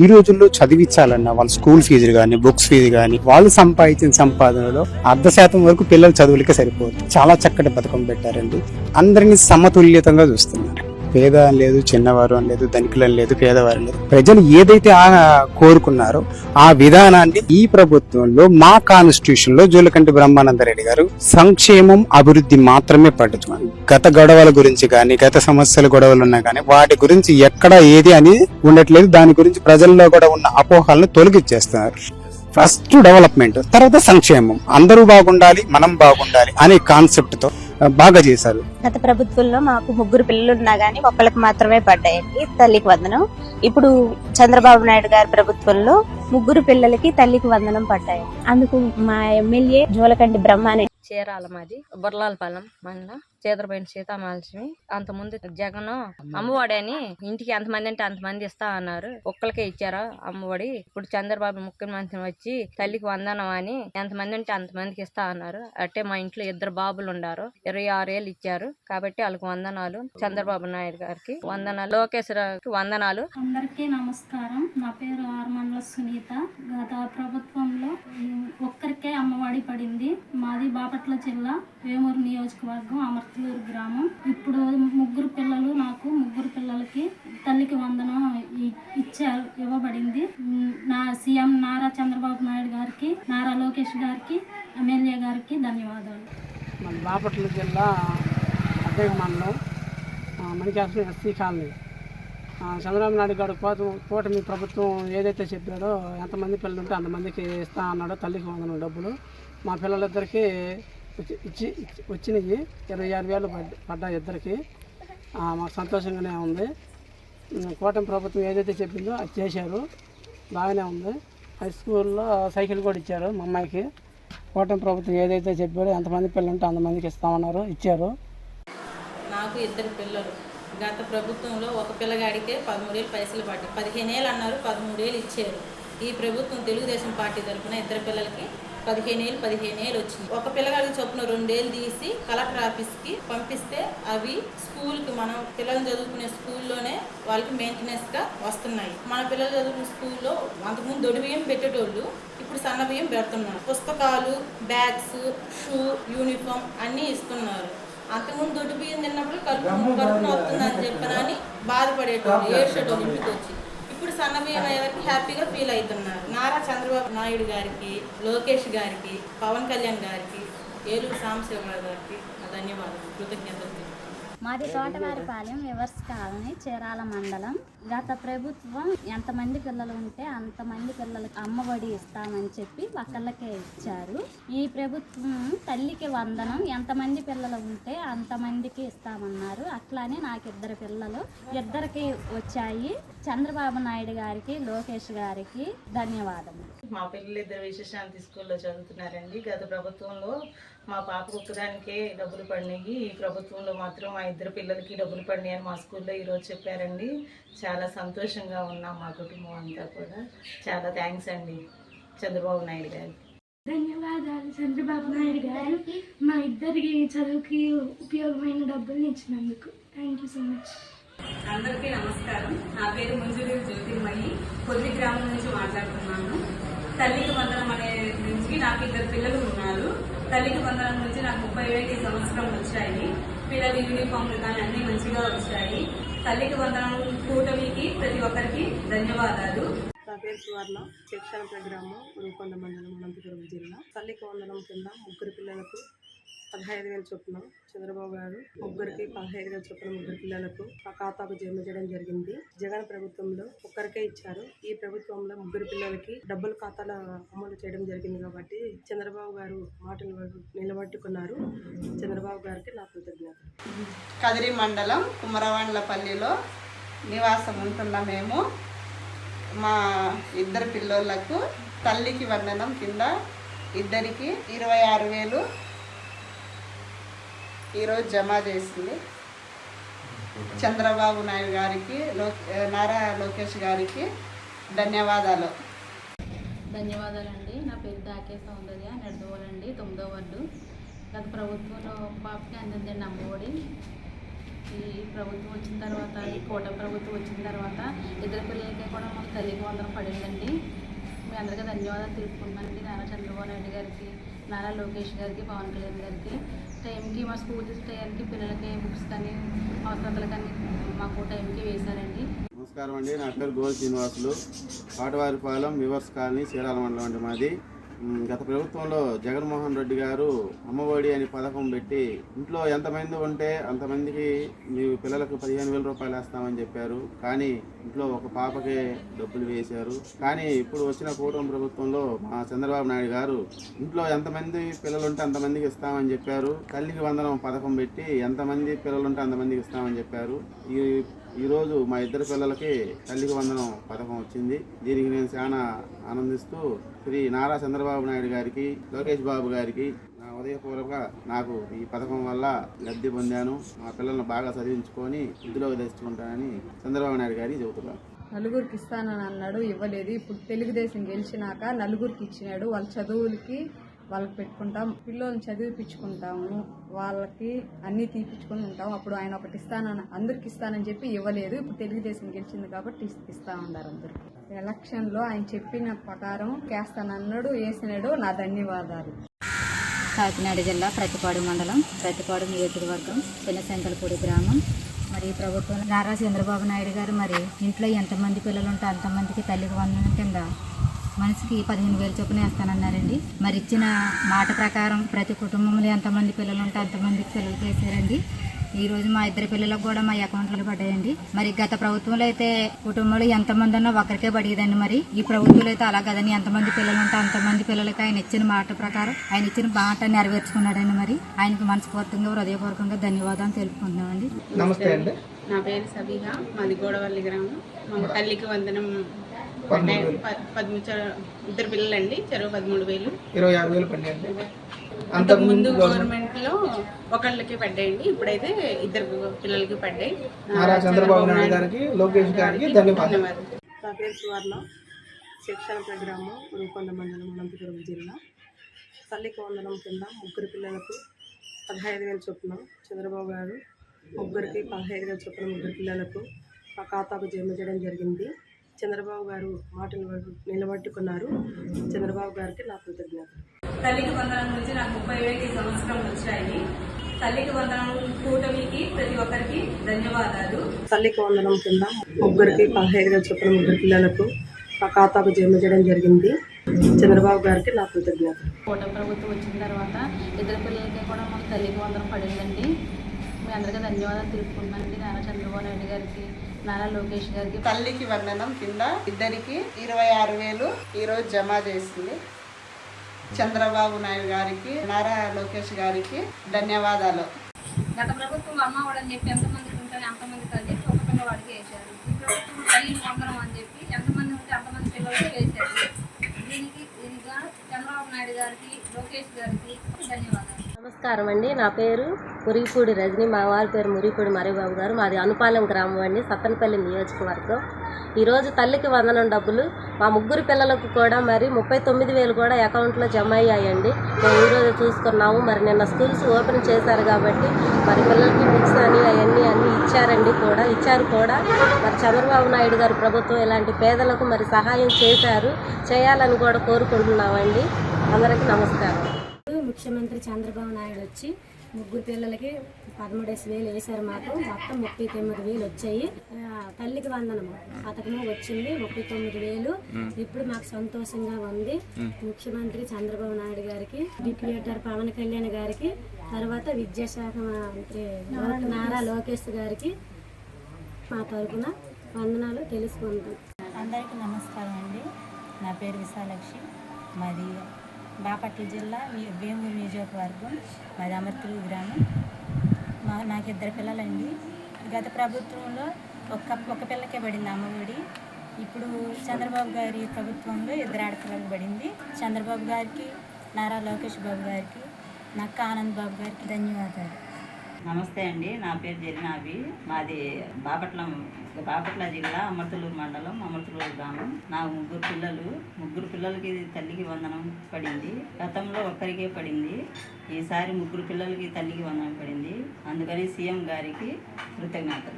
ఈ రోజుల్లో చదివించాలన్నా వాళ్ళ స్కూల్ ఫీజులు కానీ బుక్స్ ఫీజు కానీ వాళ్ళు సంపాదించిన సంపాదనలో అర్ధ శాతం వరకు పిల్లల చదువులకే సరిపోతుంది చాలా చక్కటి పథకం పెట్టారండి. అందరినీ సమతుల్యతంగా చూస్తున్నారు. పేద అని లేదు చిన్నవారు అని లేదు ధనికులు అని లేదు పేదవారు లేదు. ప్రజలు ఏదైతే ఆ కోరుకున్నారో ఆ విధానాన్ని ఈ ప్రభుత్వంలో మా కాన్స్టిట్యూషన్లో జోలకంటి బ్రహ్మానందరెడ్డి గారు సంక్షేమం అభివృద్ధి మాత్రమే పట్టించుకోండి. గత గొడవల గురించి కానీ గత సమస్యల గొడవలు ఉన్నా కానీ వాటి గురించి ఎక్కడ ఏది అని ఉండట్లేదు. దాని గురించి ప్రజల్లో కూడా ఉన్న అపోహలను తొలగిచ్చేస్తున్నారు. ఫస్ట్ డెవలప్మెంట్ తర్వాత సంక్షేమం. అందరూ బాగుండాలి మనం బాగుండాలి అనే కాన్సెప్ట్తో బాగా చేశారు. గత ప్రభుత్వంలో మాకు ముగ్గురు పిల్లలు ఉన్నా గానీ ఒక్కళ్ళకి మాత్రమే పడ్డాయండి తల్లికి వందనం. ఇప్పుడు చంద్రబాబు నాయుడు గారి ప్రభుత్వంలో ముగ్గురు పిల్లలకి తల్లికి వందనం పడ్డాయి అందుకు మా ఎమ్మెల్యే జోలకంటి బ్రహ్మాని చీరాల మాది బుర్లాలపాలెం మండలం చేతరపైన సీతామహాలక్ష్మి అంతకుముందు జగన్ అమ్మఒడి అని ఇంటికి ఎంతమంది అంటే అంతమంది ఇస్తా అన్నారు. ఒక్కరికే ఇచ్చారా అమ్మఒడి. ఇప్పుడు చంద్రబాబు ముఖ్యమంత్రి వచ్చి తల్లికి వందనం అని ఎంతమంది అంటే అంతమందికి ఇస్తా అన్నారు. అట్టే మా ఇంట్లో ఇద్దరు బాబులు ఉండారు. ఇరవై ఆరు ఏళ్ళు ఇచ్చారు. కాబట్టి వాళ్ళకి వందనాలు. చంద్రబాబు నాయుడు గారికి వందనాలు. లోకేశ్వరకి వందనాలు. అందరికీ నమస్కారం. నా పేరు ఆర్మండ్ల సునీత. గత ప్రభుత్వంలో ఒక్కరికే అమ్మఒడి పడింది. మాది బాపట్ల జిల్లా వేమూరు నియోజకవర్గం అమర్తలూరు గ్రామం. ఇప్పుడు ముగ్గురు పిల్లలు నాకు ముగ్గురు పిల్లలకి తల్లికి వందనం ఇచ్చారు ఇవ్వబడింది. నా సీఎం నారా చంద్రబాబు నాయుడు గారికి నారా లోకేష్ గారికి ఎమ్మెల్యే గారికి ధన్యవాదాలు. మన బాపట్ల జిల్లా అదే మండలం మణికాశ్వర ఎస్సీ కాలనీ. చంద్రబాబు నాయుడు గారు కోత కూటమి ప్రభుత్వం ఏదైతే చెప్పాడో ఎంతమంది పిల్లలు ఉంటే అంతమందికి ఇస్తా అన్నాడో తల్లికి వందనం డబ్బులు. మా పిల్లలిద్దరికీ ఇచ్చి వచ్చినవి వచ్చినాయి. ఇరవై ఆరు వేలు పడ్డా పడ్డాయి ఇద్దరికి. మాకు సంతోషంగానే ఉంది. కూటమి ప్రభుత్వం ఏదైతే చెప్పిందో అది చేశారు. బాగానే ఉంది. హై స్కూల్లో సైకిల్ కూడా ఇచ్చారు మా అమ్మాయికి. కూటమి ప్రభుత్వం ఏదైతే చెప్పారో ఎంతమంది పిల్లలు ఉంటే అంతమందికి ఇస్తామన్నారు ఇచ్చారు. నాకు ఇద్దరు పిల్లలు. గత ప్రభుత్వంలో ఒక పిల్లగాడికే పదమూడేళ్ళు పైసలు పార్టీ పదిహేను ఏళ్ళు అన్నారు పదమూడేళ్ళు ఇచ్చారు. ఈ ప్రభుత్వం తెలుగుదేశం పార్టీ తరఫున ఇద్దరు పిల్లలకి పదిహేనేళ్ళు పదిహేనేళ్ళు వచ్చింది. ఒక పిల్లగాడికి చొప్పున రెండేళ్ళు తీసి కలెక్టర్ ఆఫీస్కి పంపిస్తే అవి స్కూల్కి మనం పిల్లలు చదువుకునే స్కూల్లోనే వాళ్ళకి మెయింటెనెన్స్గా వస్తున్నాయి. మన పిల్లలు చదువుకునే స్కూల్లో అంతకుముందు దొడి బియ్యం పెట్టేటోళ్ళు ఇప్పుడు సన్న బియ్యం పెడుతున్నారు. పుస్తకాలు బ్యాగ్స్ షూ యూనిఫామ్ అన్నీ ఇస్తున్నారు. అంతకుముందు దొడ్డు బియ్యం తిన్నప్పుడు కడుపు కడుపున వస్తుందని చెప్పనని బాధపడేటోళ్ళు ఏడ్చేటోళ్ళు ఇంటికి వచ్చి సన్న బియ్యం హ్యాపీగా ఫీల్ అవుతున్నారు. నారా చంద్రబాబు నాయుడు గారికి లోకేష్ గారికి పవన్ కళ్యాణ్ గారికి ఏలూరు సాంబశివరావు గారికి ధన్యవాదాలు. కృతజ్ఞతలు. మాది తోటవారిపాలెం వివర్స్ కాలనీ చీరాల మండలం. గత ప్రభుత్వం ఎంతమంది పిల్లలు ఉంటే అంతమంది పిల్లలకి అమ్మఒడి ఇస్తామని చెప్పి ఒకళ్ళకే ఇచ్చారు. ఈ ప్రభుత్వం తల్లికి వందనం ఎంతమంది పిల్లలు ఉంటే అంతమందికి ఇస్తామన్నారు. అట్లానే నాకు ఇద్దరు పిల్లలు ఇద్దరికి వచ్చాయి. చంద్రబాబు నాయుడు గారికి లోకేష్ గారికి ధన్యవాదములు. మా పిల్లలు ఇద్దరు విశేషాంతి స్కూల్లో చదువుతున్నారండి. గత ప్రభుత్వంలో మా పాప ఒక్కదానికే డబ్బులు పడినాయి. ఈ ప్రభుత్వంలో మాత్రం మా ఇద్దరు పిల్లలకి డబ్బులు పడినాయి అని మా స్కూల్లో ఈరోజు చెప్పారండి. చాలా సంతోషంగా ఉన్నాం మా కుటుంబం అంతా కూడా. చాలా థ్యాంక్స్ అండి చంద్రబాబు నాయుడు గారికి ధన్యవాదాలు చంద్రబాబు నాయుడు గారు. మా ఇద్దరికి చదువుకి ఉపయోగమైన డబ్బులు ఇచ్చినందుకు థ్యాంక్ యూ సో మచ్. అందరికీ నమస్కారం. నా పేరు మంజూరి జ్యోతిర్మయి కొద్ది గ్రామం నుంచి మాట్లాడుతున్నాను. తల్లికి వందనం అనే నుంచి నాకు ఇద్దరు పిల్లలు ఉన్నారు. తల్లికి వందనం నుంచి నాకు ముప్పై వేలు ఈ సంవత్సరం వచ్చాయి. పిల్లలు యూనిఫామ్లు కానీ అన్ని మంచిగా వచ్చాయి. తల్లికి వందనం కూటమికి ప్రతి ఒక్కరికి ధన్యవాదాలు. నా పేరు సువర్ణ. శిక్షణ గ్రామం రూపొంద మండలం అనంతపురం జిల్లా. తల్లికి వందనం కింద ముగ్గురు పిల్లలకు పదహైదు వేల చొప్పున చంద్రబాబు గారు ముగ్గురికి పదహైదు వేల చొప్పున ముగ్గురు పిల్లలకు ఆ ఖాతాకు జమ చేయడం జరిగింది. జగన్ ప్రభుత్వంలో ఒక్కరికే ఇచ్చారు. ఈ ప్రభుత్వంలో ముగ్గురు పిల్లలకి డబ్బులు ఖాతాలో అమలు చేయడం జరిగింది కాబట్టి చంద్రబాబు గారు మాటలు నిలబట్టుకున్నారు. చంద్రబాబు గారికి నా కృతజ్ఞత కదిరి మండలం కుమరవాండ్లపల్లిలో నివాసం ఉంటున్న మేము మా ఇద్దరు పిల్లలకు తల్లికి వందనం కింద ఇద్దరికి ఇరవై ఆరు వేలు ఈరోజు జమ చేసింది. చంద్రబాబు నాయుడు గారికి లో నారా లోకేష్ గారికి ధన్యవాదాలు. ధన్యవాదాలండి. నా పేరు దాకే సౌందర్య నడదోలండి తొమ్మిదో వార్డు. గత ప్రభుత్వంలో పాపకి అందిందండి అమ్మఒడి ఈ ప్రభుత్వం వచ్చిన తర్వాత ఈ కోట ప్రభుత్వం వచ్చిన తర్వాత ఇద్దరు పిల్లలకి కూడా మాకు తల్లికి వందనం పడిందండి. మీ అందరికీ ధన్యవాదాలు తెలుపుకుంటున్నానండి. నారా చంద్రబాబు నాయుడు గారికి నారా లోకేష్ గారికి పవన్ కళ్యాణ్ గారికి. టైంకి మా స్కూల్ టైంకి పిల్లలకి బుక్స్ కానీ అవసరాలు కానీ మాకు టైంకి వేశారండి. నమస్కారం అండి. నా పేరు గోల్ శ్రీనివాసులు. పాటవారిపాలెం వివర్స్ కాలనీ చీరాల మండలం అండి మాది. గత ప్రభుత్వంలో జగన్మోహన్ రెడ్డి గారు అమ్మఒడి అని పథకం పెట్టి ఇంట్లో ఎంతమంది ఉంటే అంతమందికి మీ పిల్లలకు పదిహేను వేల రూపాయలు వేస్తామని చెప్పారు. కానీ ఇంట్లో ఒక పాపకే డబ్బులు వేశారు. కానీ ఇప్పుడు వచ్చిన కూటమి ప్రభుత్వంలో మా చంద్రబాబు నాయుడు గారు ఇంట్లో ఎంతమంది పిల్లలు ఉంటే అంతమందికి ఇస్తామని చెప్పారు. తల్లికి వందనం పథకం పెట్టి ఎంతమంది పిల్లలు ఉంటే అంతమందికి ఇస్తామని చెప్పారు. ఈ ఈరోజు మా ఇద్దరు పిల్లలకి తల్లికి వందనం పథకం వచ్చింది. దీనికి నేను చాలా ఆనందిస్తూ శ్రీ నారా చంద్రబాబు నాయుడు గారికి లోకేష్ బాబు గారికి నా ఉదయపూర్వక నాకు ఈ పథకం వల్ల లబ్ధి పొందాను. మా పిల్లలను బాగా చదివించుకొని ఇందులోకి తెచ్చుకుంటానని చంద్రబాబు నాయుడు గారికి చెబుతున్నాను. నలుగురికి ఇస్తానని అన్నాడు ఇవ్వలేదు. ఇప్పుడు తెలుగుదేశం గెలిచినాక నలుగురికి ఇచ్చినాడు. వాళ్ళ చదువులకి వాళ్ళకి పెట్టుకుంటాం. పిల్లల్ని చదివిపించుకుంటాము వాళ్ళకి అన్నీ తీపిచ్చుకొని ఉంటాం అప్పుడు ఆయన ఒకటి ఇస్తానని అందరికి ఇస్తానని చెప్పి ఇవ్వలేదు. ఇప్పుడు తెలుగుదేశం గెలిచింది కాబట్టి ఇస్తా ఉన్నారు అందరికి ఎలక్షన్లో ఆయన చెప్పిన ప్రకారం కేస్తానన్నాడు వేసినాడు నా ధన్యవాదాలు. కాకినాడ జిల్లా ప్రతిపాడు మండలం ప్రతిపాడు నియోజకవర్గం చిన్నశంకలపూడి గ్రామం. మరి ప్రభుత్వం నారా చంద్రబాబు నాయుడు గారు మరి ఇంట్లో ఎంతమంది పిల్లలు ఉంటే అంతమందికి తల్లికి వందనం కింద మనిషికి పదిహేను వేలు చొప్పున వేస్తానన్నారండి. మరి ఇచ్చిన మాట ప్రకారం ప్రతి కుటుంబంలో ఎంతమంది పిల్లలు ఉంటే అంతమందికి పిల్లలకి వేసారండి ఈ రోజు మా ఇద్దరు పిల్లలకు కూడా మా అకౌంట్లో పడ్డాయండి. మరి గత ప్రభుత్వంలో అయితే కుటుంబంలో ఎంతమంది ఉన్నా ఒకరికే పడేదండి మరి. ఈ ప్రభుత్వంలో అయితే అలా కదండి. ఎంతమంది పిల్లలు ఉంటే అంతమంది పిల్లలకి ఆయన ఇచ్చిన మాట ప్రకారం ఆయన ఇచ్చిన మాట నెరవేర్చుకున్నాడండి మరి. ఆయనకు మనస్ఫూర్తిగా హృదయపూర్వకంగా ధన్యవాదాలు తెలుపుకుంటున్నామండి. నమస్తే అండి. నా పేరు సబీహా. మాది గోడవల్లి గ్రామం. మా తల్లికి వందనం పదమూడు ఇద్దరు పిల్లలండి. చెరువు పదమూడు వేలు. ఇరవై ఆరు వేలు పడినాయండి అంతకు ముందు గవర్నమెంట్లో ఒకళ్ళకి పడ్డాయండి. ఇప్పుడైతే ఇద్దరు పిల్లలకి పడ్డాయి. నారా చంద్రబాబు నాయుడు గారికి లోకేష్ గారికి ధన్యవాదాలు. ధన్యవాదాలు. నా పేరు సువర్ణ శిక్షణ గ్రామం రూపొంద మండలం అనంతపురం జిల్లా. తల్లికి వందనం కింద ముగ్గురు పిల్లలకు పదహైదు వేల చొప్పున చంద్రబాబు గారు ముగ్గురికి పదహైదు వేల చొప్పున ముగ్గురు పిల్లలకు మా ఖాతాకు జమ చేయడం జరిగింది. చంద్రబాబు గారు మాటలు నిలబట్టుకున్నారు. చంద్రబాబు గారికి నా కృతజ్ఞతలు. తల్లికి వందనం నుంచి నాకు ముప్పై వేలు ఈ సంవత్సరం వచ్చాయి. తల్లికి వందనం కూటమికి ప్రతి ఒక్కరికి ధన్యవాదాలు. తల్లికి వందనం కింద ముగ్గురికి పదహైదు చొప్పున ముగ్గురు పిల్లలకు మా ఖాతాకు జమ చేయడం జరిగింది. చంద్రబాబు గారికి నా కృతజ్ఞతలు. కోట ప్రభుత్వం వచ్చిన తర్వాత ఇద్దరు పిల్లలకి కూడా మాకు తల్లికి వందనం పడిందండి. మీ అందరికీ ధన్యవాదాలు తెలుపుకుంటున్నానండి నారా చంద్రబాబు నాయుడు గారికి. నారా లోకేష్ గారికి. తల్లికి వందనం కింద ఇద్దరికి ఇరవై ఆరు వేలు ఈరోజు జమ చేసింది. చంద్రబాబు నాయుడు గారికి నారా లోకేష్ గారికి ధన్యవాదాలు. గత ప్రభుత్వం అమ్మ వాడని చెప్పి ఎంతమందికి ఉంటుంది అంతమందికి అని చెప్పి ఒక పిల్లవాడికి వేశారు. ఈ ప్రభుత్వం తల్లి వందనం అని చెప్పి ఎంతమంది ఉంటే అంతమంది పిల్లలకి వేశారు. దీనికి దీనిగా చంద్రబాబు నాయుడు గారికి లోకేష్ గారికి ధన్యవాదాలు. నమస్కారం అండి. నా పేరు మురిగిపూడి రజని. మా వారి పేరు మురిగిపూడి మరిబాబు గారు. మాది అనుపాలెం గ్రామం అండి సత్తనపల్లి నియోజకవర్గం. ఈరోజు తల్లికి వందనం డబ్బులు మా ముగ్గురు పిల్లలకు కూడా మరి ముప్పై తొమ్మిది వేలు కూడా అకౌంట్లో జమ అయ్యాయండి. మేము ఈరోజు చూసుకున్నాము. మరి నిన్న స్కూల్స్ ఓపెన్ చేశారు కాబట్టి మరి పిల్లలకి బుక్స్ అని అవన్నీ అన్నీ ఇచ్చారండి కూడా. ఇచ్చారు కూడా. మరి చంద్రబాబు నాయుడు గారు ప్రభుత్వం ఇలాంటి పేదలకు మరి సహాయం చేశారు చేయాలని కూడా కోరుకుంటున్నామండి. అందరికీ నమస్కారం. ముఖ్యమంత్రి చంద్రబాబు నాయుడు వచ్చి ముగ్గురు పిల్లలకి పదమూడేసి వేలు వేశారు మాకు. మొత్తం ముప్పై తొమ్మిది వేలు వచ్చాయి. తల్లికి వందనము. పథకము వచ్చింది ముప్పై తొమ్మిది వేలు. ఇప్పుడు మాకు సంతోషంగా ఉంది. ముఖ్యమంత్రి చంద్రబాబు నాయుడు గారికి డిప్యూటర్ పవన్ కళ్యాణ్ గారికి తర్వాత విద్యాశాఖ మంత్రి నారా లోకేష్ గారికి మా తరపున వందనాలు తెలుసుకుంటాం అందరికీ నమస్కారం అండి. నా పేరు విశాలక్షి మాది బాపట్ల జిల్లా ని- వేమూరు నియోజకవర్గం మాది అమర్తులు గ్రామం. మా నాకు ఇద్దరు పిల్లలండి. గత ప్రభుత్వంలో ఒక్క ఒక పిల్లకే పడింది అమ్మఒడి ఇప్పుడు చంద్రబాబు గారి ప్రభుత్వంలో ఇద్దరు ఆడపిల్లలకు పడింది. చంద్రబాబు గారికి నారా లోకేష్ బాబు గారికి నక్క ఆనంద్ బాబు గారికి ధన్యవాదాలు. నమస్తే అండి. నా పేరు జరినాబి మాది బాపట్ల బాపట్ల జిల్లా అమర్తలూరు మండలం అమర్తలూరు గ్రామం. నా ముగ్గురు పిల్లలు ముగ్గురు పిల్లలకి తల్లికి వందనం పడింది. గతంలో ఒక్కరికే పడింది. ఈసారి ముగ్గురు పిల్లలకి తల్లికి వందనం పడింది. అందుకని సీఎం గారికి కృతజ్ఞతలు.